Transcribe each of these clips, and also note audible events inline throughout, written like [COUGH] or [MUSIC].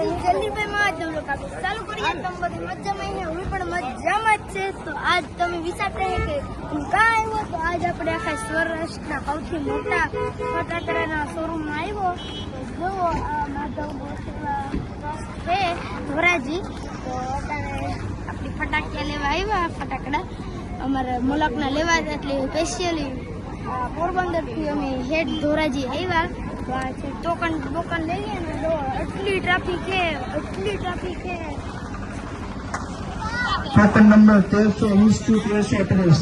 જલ્દીભાઈમાં જ લોકો આપણે ચાલુ કરીએ તમે બધી મજામાં હે હું પણ મજામાં જ છે. તો આજ તમે વિચારતા કે કાં આવ્યો? તો આજ આપણે આખા સૌરાષ્ટ્રના સૌથી મોટા ફટાકડાના શોરૂમમાં આવ્યો. તો જુઓ આ માધવ છે, ધોરાજી. તો અત્યારે આપણી ફટાકડા લેવા આવ્યા, ફટાકડા. અમારે મુલાકના લેવા એટલે સ્પેશિયલી પોરબંદરથી અમે હેડ ધોરાજી આવ્યા. છે. ટોકન ટોકન લઈએ ને તો એટલી ટ્રાફિક છે એટલી ટ્રાફિક છે. ટોકન નંબર તેરસો વીસથી તેરસો ત્રીસ.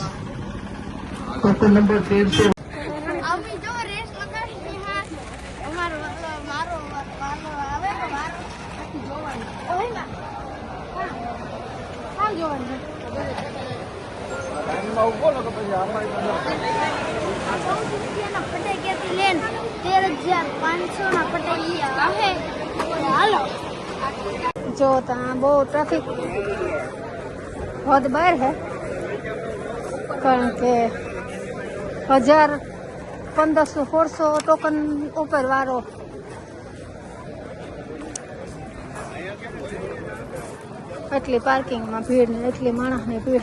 ટોકન નંબર તેરસો. અમે जो वो ट्रैफ़िक बहुत बार है। के हज़ार पंद्रह सौ फोर सौ टोकन ऊपर वारो। एटली पार्किंग में भीड़ एटली मणस ने भीड़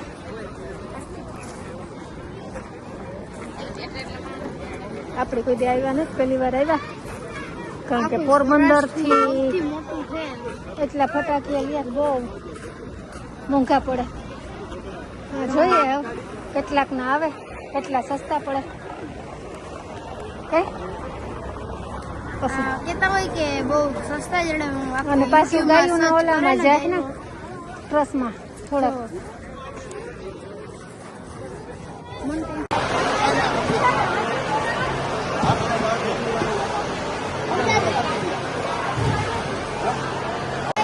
આપણે કોઈ દે આવ્યા નથી પહેલી વાર આવ્યા. કારણ કે પોરબંદરથી એટલા ફટાકિયા યાર બહુ મોંઘા પડે. જોઈએ કેટલાક ના આવે કેટલા સસ્તા પડે. કઈ કેતા હોય કે બહુ સસ્તા જડે અને પાછું ગાયું ના ઓલામાં જાય ને ટ્રસમાં થોડાક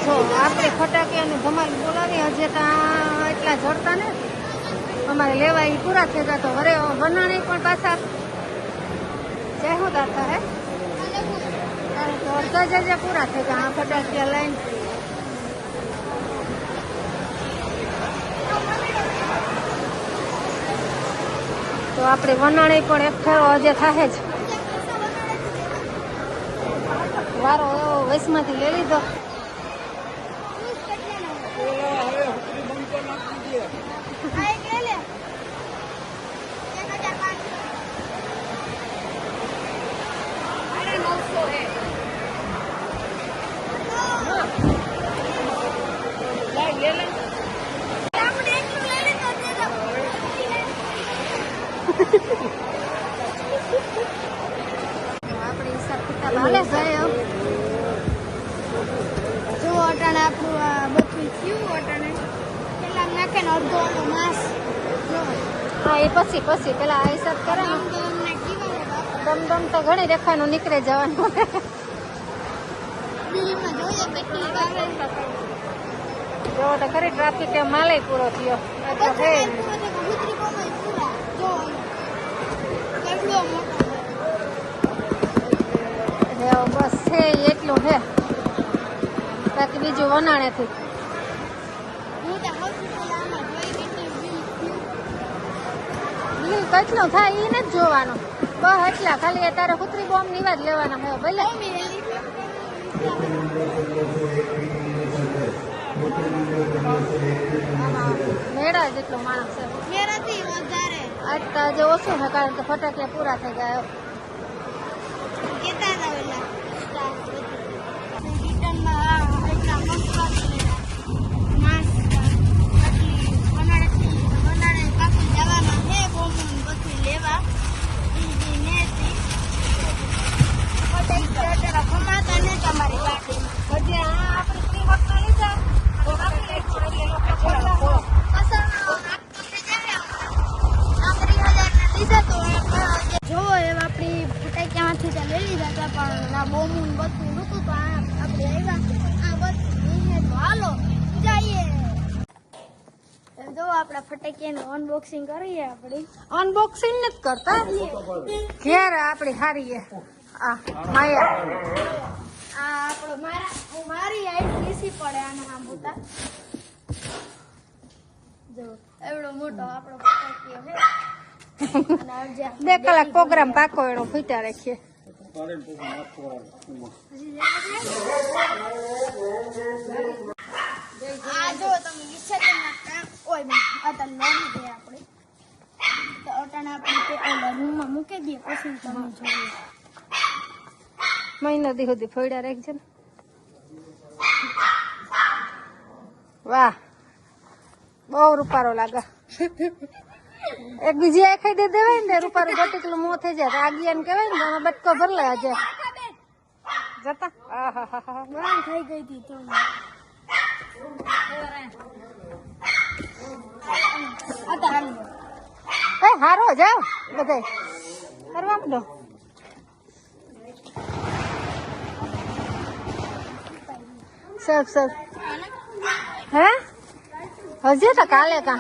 જો આપણે ફટાકિયાની ધમાલ બોલાવી હજી ત્યાં એટલા જડતા ને અમારે લેવા એ પૂરા થઈ ગયા તો વરે બનાણી પણ પાછા જય હું દાતા હે? કે અડધા જ હજી પૂરા થઈ ગયા. આ ફટાકિયા લઈને. તો આપણે વનાણી પણ એક ફેરો હજે થાય જ. વારો એવો વૈસમાંથી લઈ લીધો આપણે હિસાબ કિતાબ હાલે છે જો અટાણે આપણું આ બધું થયું અટાણે. પેલા નાખે ને અડધો વાળો માંસ. હા એ પછી પછી. પેલા આ હિસાબ કરે ને. દમ દમ તો ઘણી રેખાનું નીકળે જવાનું. જો તો ખરી ટ્રાફિક એમ માલે પૂરો થયો. બસ છે એટલું હે. બાકી બીજું વનાણેથી. બિલ કેટલું થાય એ નથી જોવાનું. બસ એટલા ખાલી અત્યારે કુતરી બોમ્બની વાત લેવાના હે ભલે. મેળા જેટલો માણસ છે. આજ તો આજે ઓછું છે કારણ કે ફટાકડા પૂરા થઈ ગયા હજી આ આપણે ફ્રી વખત લીધા તો આપણે એટલે લોકો જો એવા આપણી ફટાકિયામાંથી લઈ લીધા હતા પણ આ બોમું ને બધું નહોતું તો આપણે આવ્યા હાલો જઈએ. જો આપણા ફટાકિયાનું અનબોક્સિંગ કરીએ આપણે. અનબોક્સિંગ નથી કરતા? ઘેર આપણે હારીએ. આ માયા. આ આપણો મારા હું મારી હાઈટ લીસી પડે આને આમ જો એવડો મોટો આપણો ફટાકિયો [LAUGHS] બે કલાક પ્રોગ્રામ પાકો એનો ફૂટ્યા રાખીએ. આ જો તમે વિસર્જનના કામ હોય અટલ લડી આપણે તો આપણે રૂમમાં મૂકી દઈએ પછી તમે જોઈએ દી સુધી ફોડ્યા રાખજો ને. વાહ. બહુ રૂપારો લાગે. એક બીજી આ ખાઈ દે દેવાય ને રૂપારું બટેકલું મોં થઈ જાય. તો આગિયાને કહેવાય ને આમાં બટકો ભરલા આજે. જતા. બરાબર થઈ ગઈ હતી તો. હારો જાઓ બધે કરવા માંડો. સર સર હે? હજી તો કાલે કા?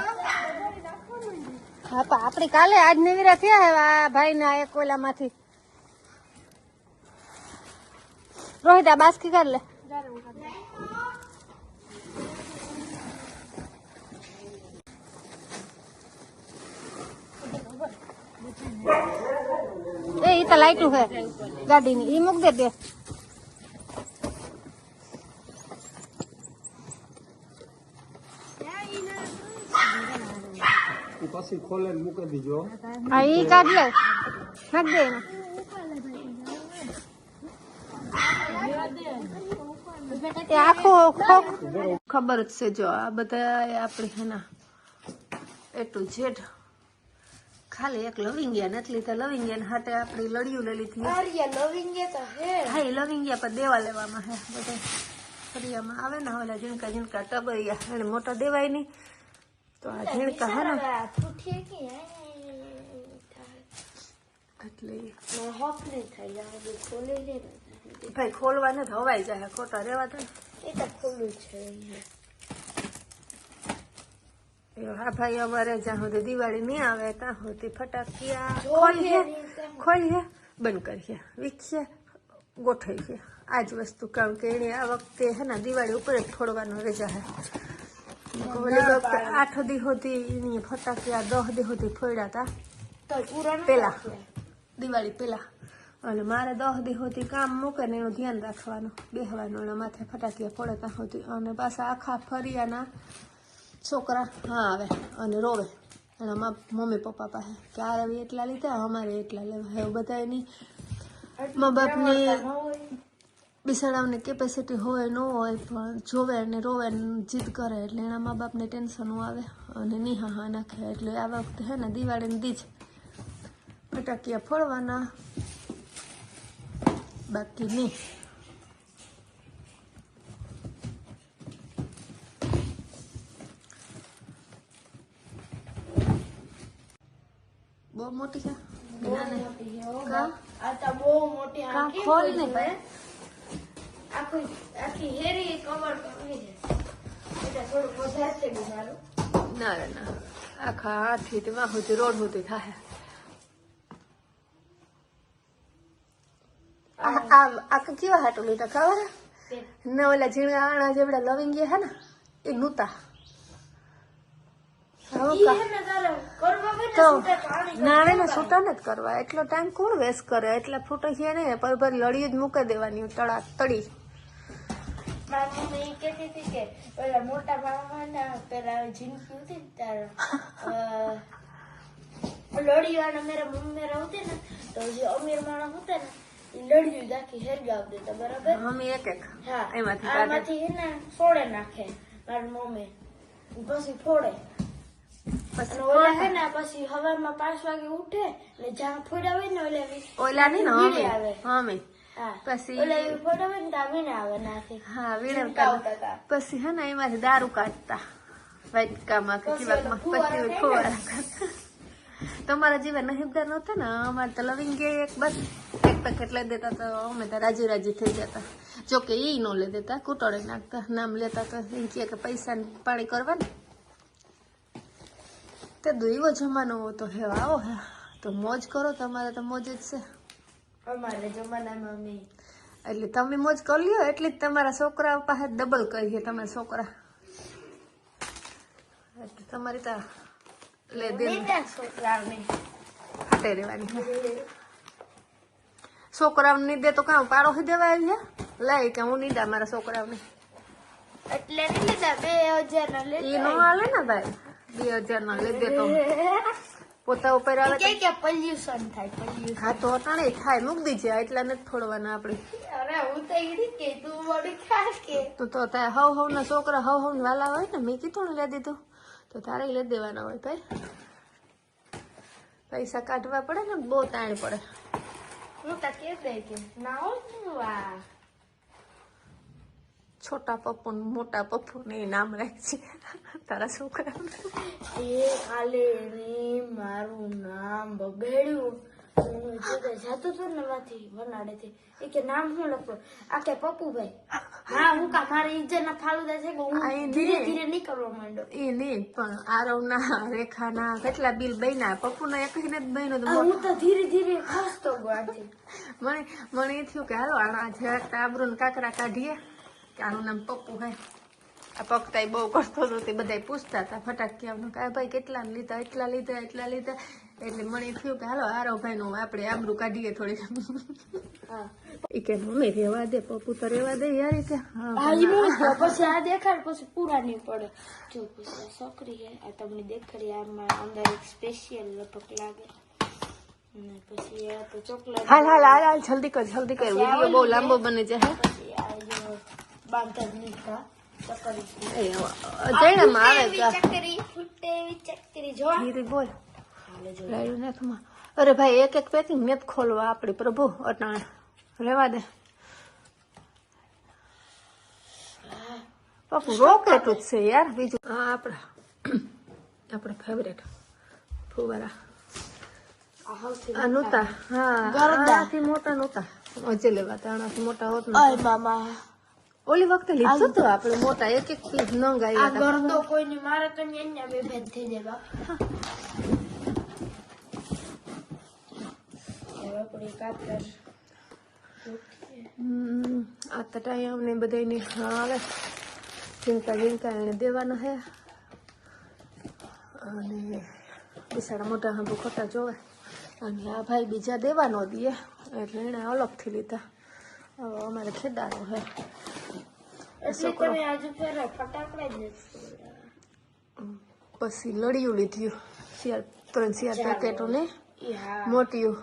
હા પણ આપણી કાલે આજ નવીરા થયા હે, આ ભાઈ ના એક ઓલામાંથી. રોહિતા, બાસ્કી કર લે. એ, ઈ તો લાઈટું હે, ગાડીની. ઈ મૂક દે બે. પછી ખોલે મૂકી દીજો હા ઈ કાઢ લે નાખ દે એમાં એ આખો ખોખ ખબર જ છે જો આ બધા આપણે હેના એ ટુ ઝેડ ખાલી એક લવિંગિયા નથી લીધા લવિંગિયા હાથે આપણે લડિયું લઈ લીધી હા. એ લવિંગિયા પર દેવા લેવામાં હે બધા ફરિયામાં આવે ને હવે ઝીણકા ઝીણકા ટબરિયા એને મોટા દેવાય નહીં. તો આ ઝીણકા હે ને ફૂટીએ કે એટલે હોફ નહીં થાય આ ખોલી લે ને ભાઈ ખોલવા નથી હવાઈ જાય ખોટા રેવા દે ને. એ તો ખુલ્લું છે અહીંયા. એ હા ભાઈ અમારે જ્યાં સુધી દિવાળી નહીં આવે ત્યાં સુધી ફટાકિયા જોઈએ ખોલીએ નહીં તેમ. ખોલીએ બંધ કરીએ વીખીએ ગોઠવીએ આ જ વસ્તુ કારણ કે એને આ વખતે હે ને દિવાળી ઉપર જ ફોડવાનો રજા હે ઓલી વખતે આઠ દી હોતી એની ફટાકિયા દહ દી હોતી ફોડ્યા હતા પેલા. દિવાળી પેલા. અને મારે દસ દી હોતી કામ મૂકે ને એનું ધ્યાન રાખવાનું બેહવાનું. અને માથે ફટાકિયા ત્યાં સુધી. અને પાછા આખા ફરિયાના છોકરા હા આવે અને રોવે. અને મમ્મી પપ્પા પાસે. કે આ રવિ એટલા લીધા અમારે એટલા લેવા. એવું બધા એની મા બાપની બિસાડાઓની કેપેસિટી હોય ન હોય પણ જોવે ને રોવે જીદ કરે એટલે એના મા બાપને ટેન્શન આવે અને નિહા હા નાખે એટલે આ વખતે હે ને દિવાળીને દીજ ફટાકિયા ફોડવાના. બાકી નહીં બહુ મોટી છે? આ તો બહુ મોટી ખોલ ને ભાઈ. આખી આખી હેરી કવર કરી છે એટલે થોડુંક વધારે છે બિચારું ના ના આખા હાથથી તે વાં સુધી રોડ સુધી થાય. આમ આ આ કેવા હાટું લીધા ખબર? ને ઓલા ઝીણા આણા જેવડા લવિંગી હે ને એ નૂતા. નાણે ને છૂટા નથી કરવા. એટલો ટાઈમ કોણ વેસ્ટ કરે? એટલે ફૂટો છે ને પર લડી જ મૂકી દેવાની તળા તળી. મારી મમ્મી ઈ કહેતી હતી કે પેલા મોટા મામાના પેલા જિંદગી હતી ને ત્યારે [LAUGHS] અ, લડિયાના મેરા મમ્મી મેરા હોતે ને તો જે અમીર માણસ હોતા ને એ લડિયું દાખી હેરગાવ દેતા બરાબર? મમ્મી એક એક. હા એમાંથી. આમાંથી હે ને ફોડે નાખે મારી મમ્મી. પછી ફોડે. પછી ઓલા હે ને પછી હવામાં પાંચ વાગે ઉઠે ને જ્યાં ફોડાવે હોય ને ઓલા ઓલા ની આવે. પછી હા વીણે પછી હે ને એમાંથી દારૂ કાઢતા. વાટકામાં કે ચીવાકમાં પછી ને. તમારા જેવા નહીબદાર નહોતા ને અમારે તો લવિંગે એક બસ. એક પેકેટ લઈ દેતા તો અમે તો રાજી રાજી થઈ જતા. જો કે એ નો લઈ દેતા કૂટોળે નાખતા નામ લેતા તો એમ કહે કે પૈસા પાણી કરવા ને તે દો એવો જમાનો તો હે આવો હે. તો મોજ કરો તમારે તો મોજ જ છે. અમારે જમાનામાં અમે એટલે તમે મોજ કરી લ્યો એટલે જ તમારા છોકરા પાસે ડબલ કહીએ તમે છોકરા. એટલે તમારી તા લે દે બેટા છોકરાઓને રહેવાની. છોકરાઓને નહીં દે તો કાં પાડો હી દેવા આવી લઈ કે હું નહીં મારા મારા છોકરાઓને. એટલે નહીં લીધા બે હજાર ના એ લેતા નો હાલે ને ભાઈ? બે હજાર ના લઈ દે તો. પોતા ઉપર આવે કે કે પોલ્યુશન થાય પોલ્યુશન હા તો અટાણે થાય મૂક દીજે એટલા નથી ફોડવાના આપણે. અરે હું તો ઈ કે તું મોડી ખાસ કે. તો તો તારે હવ હવ ના છોકરા હવ હવ વાલા હોય ને મેં કીધું ને લે દીધું તો તારે લઈ દેવાના હોય ભાઈ. પૈસા કાઢવા પડે ને બહુ તાણ પડે. હું તો કે દે કે ના હો આ. છોટા પપ્પુ મોટા પપ્પુ ને નામ રાખજે. તારા છોકરા એ કાલે મારું નામ બગડ્યું. હું જતો જતો તો ને માંથી વનાડેથી. એ કે નામ શું લખો? આ કે પપ્પુભાઈ. હા હું કા મારે ઇજ્જત ના ફાલુદા છે કે હું ધીરે ધીરે નીકળવા માંડ્યો. એ નહીં પણ આરવના રેખાના કેટલા બિલ બન્યા? પપ્પુના એક જ બન્યો તો હું તો ધીરે ધીરે ખસતો ગયો મને મને એ થયું કે હાલો આના જરાક આબરૂ ને કાકરા કાઢીએ. કે આનું નામ પપ્પુ હે. આ પગતાઈ બહુ કરતો હતો તે બધા પૂછતા હતા ફટાકિયાનું કે ભાઈ કેટલા લીધા એટલા લીધા એટલા લીધા. એટલે મને થયું કે હાલો હારો ભાઈ નું આપણે આબરૂ કાઢીએ થોડી એ કે મમ્મી રેવા દે પપ્પુ તો રેવા દે યાર. કે હા પછી આ દેખાડ પછી પૂરા નહીં પડે. જો પછી છોકરી હે આ તમને દેખાડી આમાં અંદર એક સ્પેશિયલ લપક લાગે. હાલ હાલ હાલ હાલ જલ્દી કર જલ્દી કર. વીડિયો બહુ લાંબો બને છે હે? અરે ભાઈ એક એક પેકિંગ મેપ ખોલવા. આપડી પ્રભુ અટાણે. રેવા દે. પપ્પુ રોકેટ જ છે યાર. બીજું હા આપણા આપણા ફેવરેટ ફુવારા. નહોતા હા મોટા નહોતા અજે લેવા આનાથી મોટા હોત મામા ઓલી વખતે લીધું તો આપણે મોટા એક એક પીસ નંગ આ આવ્યા હતા ગરદો કોઈની મારે તો અહીંયા બે ભેદ થઈ જાય બાપ કાતર આ તો ટાઈમ ને બધાની આવે ચિંતા ઝીણકા એને દેવાના હે અને બિસાડા મોટા હાંભુ ખોટા જોવે અને આ ભાઈ બીજા દેવાનો દે એટલે એને અલગથી લીધા હવે અમારે ખેદાનો હે એટલે તમે આજે ફેરે ફટાકડા જ પછી લડિયું લીધ્યું શિયાળ ત્રણ શિયાળ પેકેટો ને મોટિયું.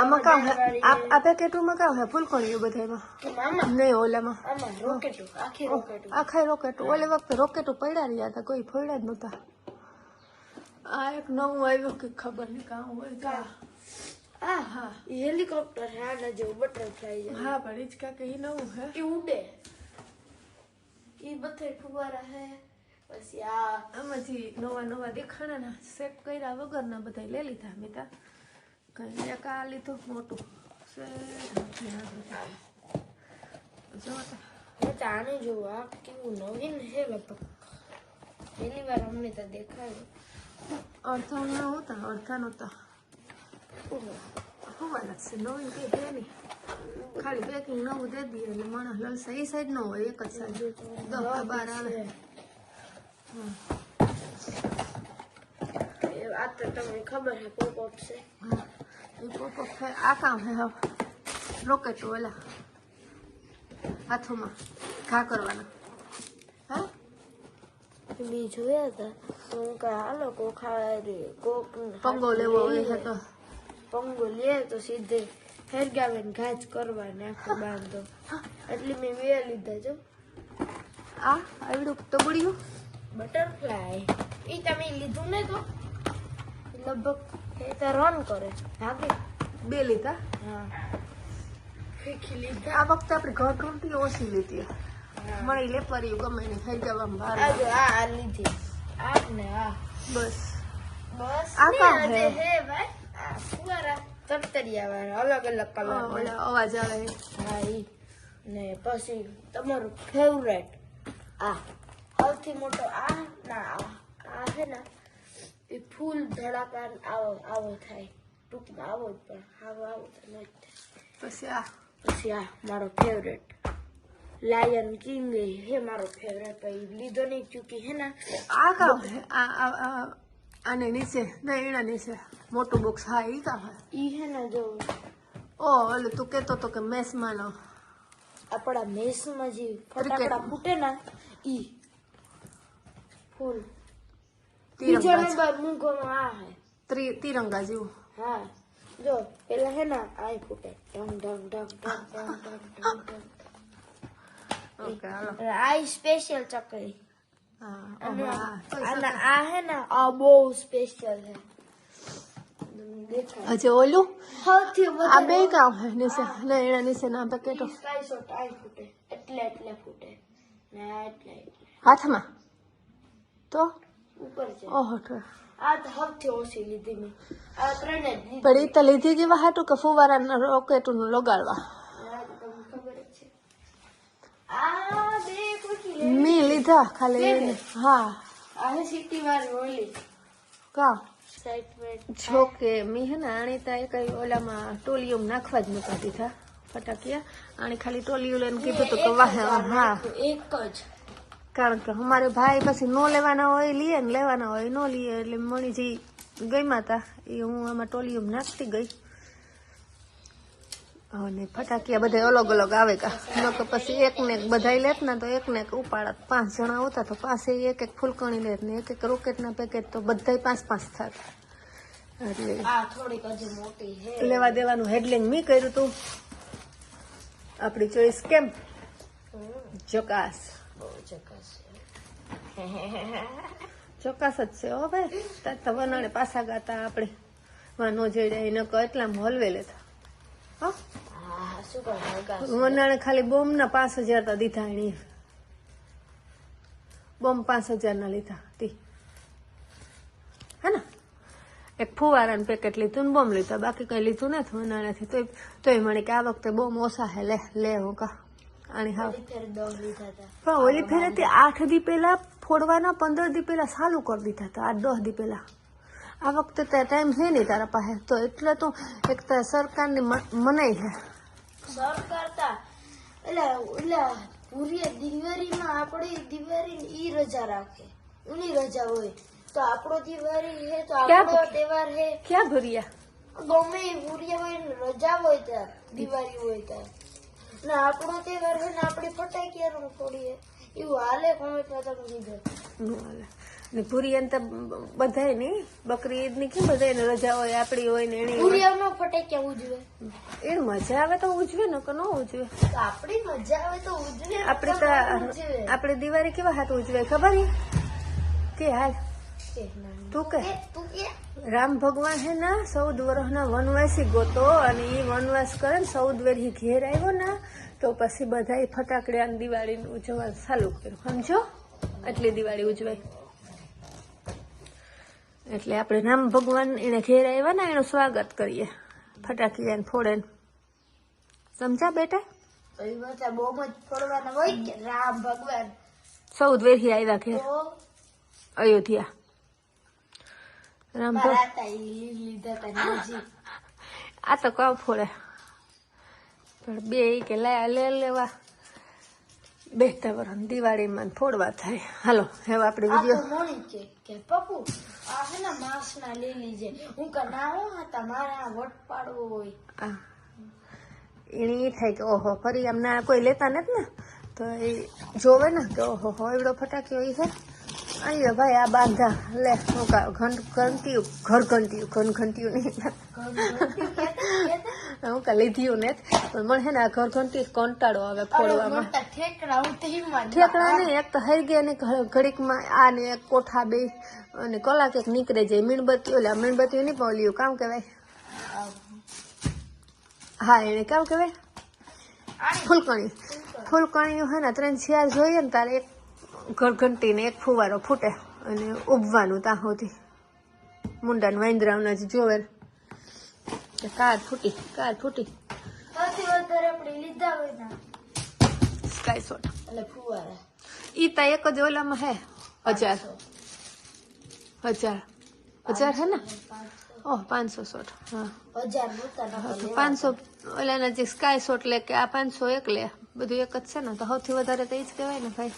આમાં કામ આ પેકેટોમાં કામ હે? ફૂલકોણીયું બધામાં નહીં ઓલામાં. આખી રોકેટો. આખા વખતે રોકેટો પડ્યા રહ્યા હતા કોઈ ફોડ્યા જ નહોતા. આ એક નવું આવ્યું કે ખબર નહીં કામ હોય કા હા હેલિકોપ્ટર હે આના જેવું બટરફ્લાય છે. હા પણ ઈચકા કે ઈ નવું હે ઈ ઉડે. ઈ બધે ફુવારા હે. પછી આ આમાંથી નવા નવા દેખાણા ના સેટ કર્યા વગરના બધા લઈ લીધા મેં તા કઈ એક આ લીધું મોટું જોતા આને જોવું આ કેવું નવીન હે લગભગ. પહેલી વાર અમને તો દેખાયું. અડધા ના હતા અડધા નહોતા હોવાના છે નવીન કે હે નહીં ખાલી પેકિંગ નવું દે દઈએ એટલે માણસ લલસા એ સાઈડ ન હોય એક જ સાઈડ. દસ બાર આવે. એ આ તો તમને ખબર છે પોપ છે. હા પોપ અપ ખાય આ કામ હે હવે. રોકેટ ઓલા. હાથોમાં ઘા કરવાના. હા? બી જોયા હતા. તો હાલો કોક કોક પંગો લેવો હોય છે તો. પંગો લે તો સીધે હેરગાવેન ઘાજ કરવા ને આખો બાંધો. એટલે મેં બે લીધા જો આ આવડું ટબડિયું બટરફ્લાય એ તમે લીધું ને તો? લગભગ એ તો રન કરે. ભાગે. બે લીધા? હા. આ વખતે આપણે ઘર ઘંટી ઓછી લીધી. મળી લે પર્યું ગમે ને ખાઈ જવા બહાર આ લીધી. આ ને આ. બસ. બસ આ કામ હે? ભાઈ. ફુવારા તરતરિયા અલગ અલગ કલર અવાજ આવે. હા ઈ. ને પછી તમારું ફેવરેટ આ. સૌથી મોટો આ ના આ છે ને એ ફૂલ ધડાકા આવો આવો થાય. ટૂંકમાં આવો જ પણ આવો આવો તો ન પછી આ. પછી આ મારો ફેવરેટ લાયન કિંગ હે મારો ફેવરેટ પછી લીધો નહીં ચૂકી હે ને. આ કામ આ અને નીચે એના નીચે મોટું બોક્સ હા ઈ કા હા ઈ હે ને જો ઓ ઓલું તું કેતો તો કે મેસમાં નો. આપણા મેસમાં જે ફટાકડા ફૂટે ને ઈ. ફૂલ. બીજો નંબર મૂકવામાં આ હે. તિરંગા જેવું. હા. જો પેલા હે ને આ ફૂટે. ડમ ઢંગ ઢંગ ઢંગ ઢંગ ઢંગ ઓકે હાલો. આ સ્પેશિયલ ચકરી અને આ હે ને આ બહુ સ્પેશિયલ છે હજી ઓલું આ બે કામ હે નીચે ને એના નીચે ના પેકેટો ફૂટે એટલે એટલે ફૂટે ને એટલે એટલે હાથમાં તો ઉપર છે ઓહો આ તો સૌથી ઓછી લીધી મેં આ ત્રણે પણ એ તો લીધી કેવા હાટું કે ફુવારા રોકેટું લગાડવા આ તો તમને ખબર જ છે આ બે કોઠી લે મી લીધા ખાલી હા. આ સિટી વાળી ઓલી કા? જો કે મી હે ને આણી તા કઈ ઓલામાં ટોલિયમ નાખવા જ નતા દીધા ફટાકિયા. આણી ખાલી ટોલિયું લઈને કીધું તો કે વાહે હા. એક જ. કારણ કે અમારે ભાઈ પછી નો લેવાના હોય લઈએ ને લેવાના હોય નો લઈએ એટલે મણીજી ગઈમાં તા એ હું આમાં ટોલિયમ નાખતી ગઈ. અને ફટાકિયા બધા અલગ અલગ આવે કા. તો પછી એક ને એક બધાય લેત ને તો એક ને એક ઉપાડત. પાંચ જણા આવતા તો પાસે એક એક ફૂલકણી લેત ને એક એક રોકેટના પેકેટ તો બધાય પાંચ પાંચ થાય એટલે લેવા દેવાનું હેડલિંગ મી કર્યું તું. આપણી ચોઈસ કેમ? ચોકાસ ચોક્કસ જ છે હો ભાઈ. તાર તો વનાણે પાછા ગાતા આપણે માં નો જાય ન એટલા એટલામાં હલવે લેતા. વનાણે ખાલી બોમ ના પાંચ હજાર તા દીધા એની બોમ્બ પાંચ હજાર ના લીધા તી. હે ને એક ફુવારાનું પેકેટ લીધું ને બોમ્બ લીધા બાકી કઈ લીધું નથી વનાણેથી તોય તોય મને કે આ વખતે બોમ ઓછા હે લે લે હું કા. લીધા હતા પણ ઓલી ફેરેથી આઠ દી પહેલા ફોડવાના પંદર દી પહેલા ચાલુ કરી દીધા હતા આઠ દસ દી પહેલા. આ વખતે તે ટાઈમ છે નહીં તારા પાસે. તો એટલે તો એક તો સરકારની મનાઈ છે સરકાર તા. એટલે એટલે પૂરી દિવાળીમાં આપણી દિવાળી ઈ રજા રાખે. ઉની રજા હોય. તો આપણો દિવાળી હે તો આપણો તહેવાર હે. ક્યાં ભર્યા ગમે એ પૂરી હોય ને રજા હોય ત્યાં દિવાળી હોય ત્યાં ને આપણો તહેવાર હે ને આપણી ક્યારે ફોડીએ એવું હાલે નો હાલે. ને પૂરી એમ તો બધાય નહીં બકરી ઈદની કેમ બધા રજા હોય આપણી હોય ને એની ફટાકિયા ઉજવે. એ મજા આવે તો ઉજવે ને કે ન ઉજવે. આપડી મજા આવે તો ઉજવે આપણે તો આપડે આપણે દિવાળી કેવા હાથ ઉજવે ખબર? કે હાલ? તું કે? કે તું કે? રામ ભગવાન હે ના ચૌદ વર્ષના વનવાસી ગોતો અને એ વનવાસ કરે ને ચૌદ વેર ઘેર આવ્યો ને તો પછી બધા ફટાકડિયાને દિવાળીનું ઉજવવાનું ચાલુ કર્યું સમજો? એટલે દિવાળી ઉજવાય. એટલે આપણે રામ ભગવાન એને ઘેર આવ્યા ને એનું સ્વાગત કરીએ ફટાકડિયાને ફોડે સમજા બેટા? રામ ભગવાન. સૌ વેરથી આવ્યા ઘેર. અયોધ્યા. રામ આ તો કાવ ફોડે. પણ બે કે લાયા લે લેવા બે વરસ દિવાળીમાં ફોડવા થાય. હાલો હવે આપણે વીડિયો મોણી છે કે પપ્પુ આ છે ને માંસ ના લઈ લીજે હું કે ના હું હતા મારા વટ પાડવો હોય. એને એ થાય કે ઓહો ફરી આમ ના કોઈ લેતા નથી ને? તો એ જોવે ને કે ઓહો હો એવડો ફટાક્યો એ છે. અહીંયા ભાઈ આ બાંધા. લે હું કા ઘંટ ઘંટિયું ઘર ઘંટિયું ઘન ઘંટિયું નહીં હું લીધી લીધ્યું ને પણ મને હે ને આ ઘર ઘંટી કંટાળો આવે ફોડવામાં. ઠેકડા નહીં એક તો હરી ગયા ને ઘડીકમાં આ ને એક કોઠા બે અને કલાક એક નીકળે જાય. મીણબત્તી ઓલે મીણબત્તી નહીં ઓલી કામ કહેવાય? હા એને કામ કહેવાય? ફૂલકણી. ફૂલકણીઓ હે ને ત્રણ ચાર જોઈએ ને તારે એક ઘરઘંટીને એક ફુવારો ફૂટે અને ઉભવાનું ત્યાં સુધી મુંડાને વાંદરાવના જ જોવે. કે કાર ફૂટી કાર ફૂટી. સ્કાય શોટ ઈ તા એક જ ઓલામાં હે. હજાર. હજાર. હજાર હે ને? ઓહ પાંચસો શોટ હા. પાંચસો ઓલાના જે સ્કાય શોટ લે કે આ પાંચસો એક લે. બધું એક જ છે ને? તો સૌથી વધારે તો એ જ કહેવાય ને ભાઈ.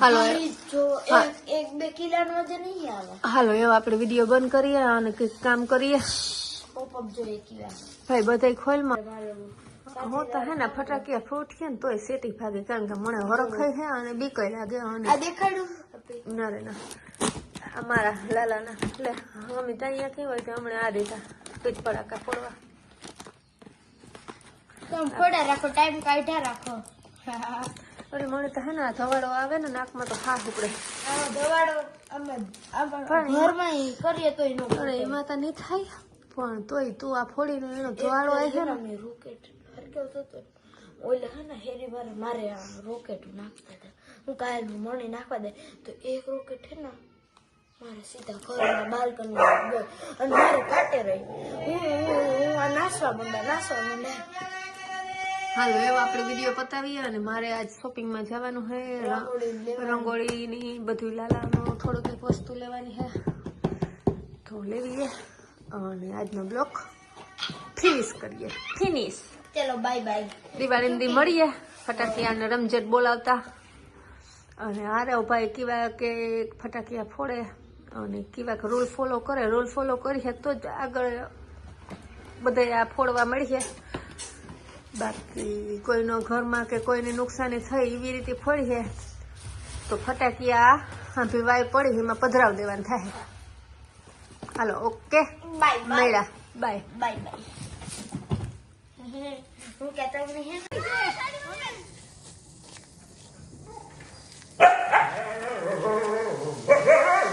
હાલો જો. એક બે કિલાનો વજન નહીં આવે? હાલો એવો આપણે વીડિયો બંધ કરીએ અને કંઈક કામ કરીએ. ભાઈ બધાય ખોલમાં. હું તો હે ને ફટાકિયા ફૂટીએ ને તોય સેટી ભાગે કારણ કે મને હરખાય છે અને બીકય લાગે અને ના રે ના. અમારા લાલાના. એટલે મમ્મી ત્યાં કેવું હોય કે હમણાં આ દીધા પીઠ પડાકા ફોડવા ફોડા રાખો ટાઈમ કાઢ્યા રાખો. અરે મને તો હે ને ધવાડો આવે ને નાકમાં તો હા ઉપડે. દવાડો અમે ઘરમાં કરીએ તો એમાં તો નહીં થાય. પણ તોય તું આ ફોડીને એનો ધોવાળો આવે છે ને? રોકેટ હરગાવતો હતો ઓલે હે ને હેરી મારે મારે આ રોકેટ નાખતા હતા હું કાયલ મણી નાખવા દે. તો એક રોકેટ હે ને મારે સીધા ઘરના બાલ્કની ગયો. અને મારે કાટે રહી. હું હું હું આ નાસવા માંડા નાસવા માંડા હાલો એવો આપણે વીડિયો પતાવીએ અને મારે આજ શોપિંગમાં જવાનું છે રંગોળી રંગોળીની બધું લાલાનું થોડુંક એક વસ્તુ લેવાની છે તો લેવીએ અને આજનો બ્લોક ફિનિશ કરીએ. ફિનિશ. ચલો બાય બાય દિવાળીની મળીએ. ફટાકિયાને રમઝટ બોલાવતા. અને આરવ ભાઈ કેવા કે ફટાકિયા ફોડે અને કેવા કે રૂલ ફોલો કરે. રૂલ ફોલો કરીએ તો જ આગળ બધે આ ફોડવા મળીએ. બાકી કોઈનો ઘરમાં કે કોઈને નુકસાની થઈ એવી રીતે ફોડીએ તો ફટાકિયા હાંભી વાય પડી એમાં પધરાવ દેવાનું થાય. હાલો ઓકે બાય બાય મળ્યા બાય બાય બાય હું કહેતા નહીં એ તમારા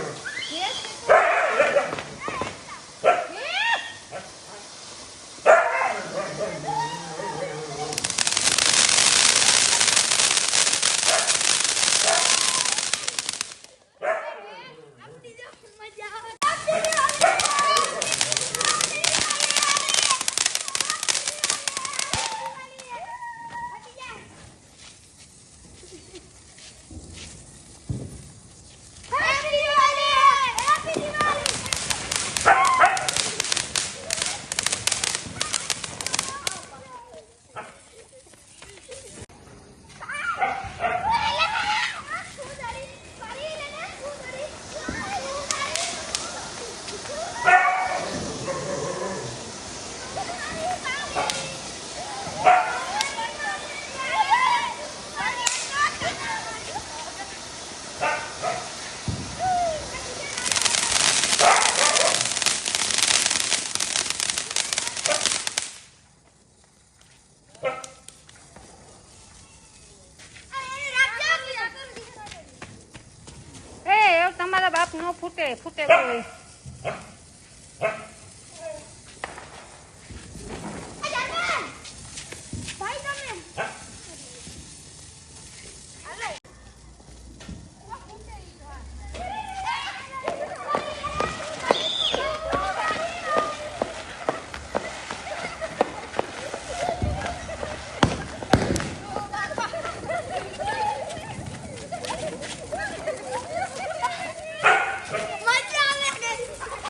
બાપ નો ફૂટે ફૂટે કોઈ